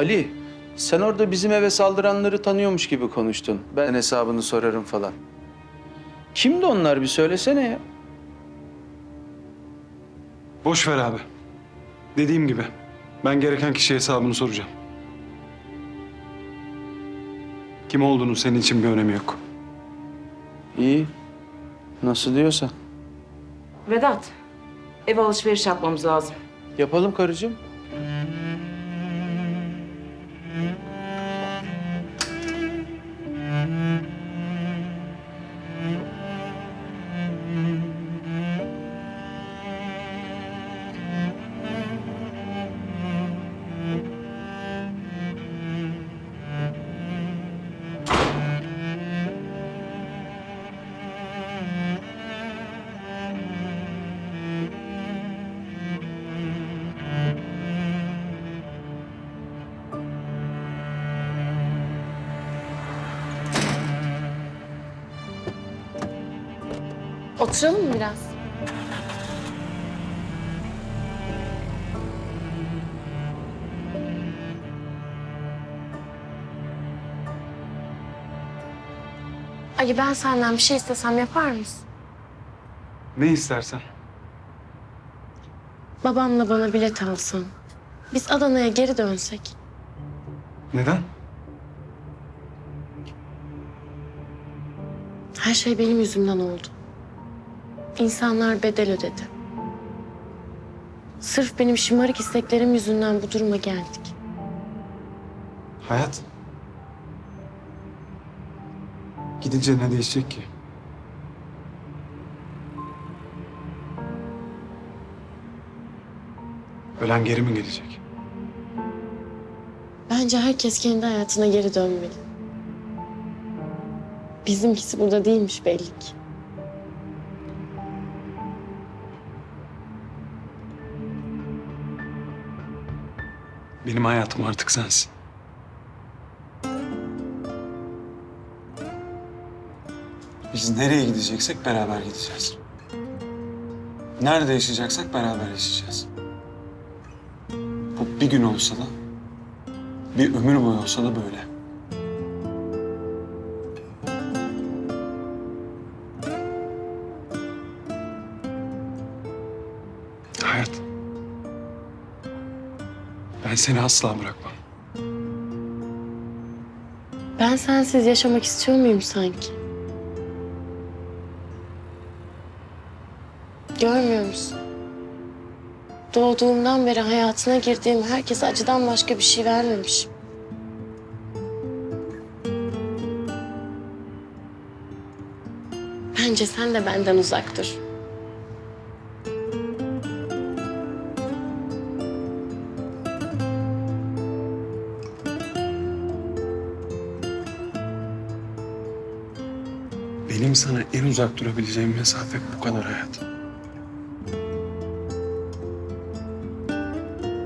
Ali, sen orada bizim eve saldıranları tanıyormuş gibi konuştun. Ben hesabını sorarım falan. Kimdi onlar bir söylesene ya. Boş ver abi. Dediğim gibi ben gereken kişiye hesabını soracağım. Kim olduğunu senin için bir önemi yok. İyi. Nasıl diyorsan. Vedat, eve alışveriş yapmamız lazım. Yapalım karıcığım. Oturalım mı biraz? Ali ben senden bir şey istesem yapar mısın? Ne istersen. Babamla bana bilet alsan. Biz Adana'ya geri dönsek. Neden? Her şey benim yüzümden oldu. İnsanlar bedel ödedi. Sırf benim şımarık isteklerim yüzünden bu duruma geldik. Hayat. Gidince ne değişecek ki? Ölen geri mi gelecek? Bence herkes kendi hayatına geri dönmeli. Bizimkisi burada değilmiş belli ki. Benim hayatım artık sensin. Biz nereye gideceksek beraber gideceğiz. Nerede yaşayacaksak beraber yaşayacağız. Bu bir gün olsa da, bir ömür boyu olsa da böyle. Hayat. Ben seni asla bırakmam. Ben sensiz yaşamak istiyor muyum sanki? Görmüyor musun? Doğduğumdan beri hayatına girdiğim herkese acıdan başka bir şey vermemişim. Bence sen de benden uzak dur. Benim sana en uzak durabileceğim mesafe bu kadar hayat.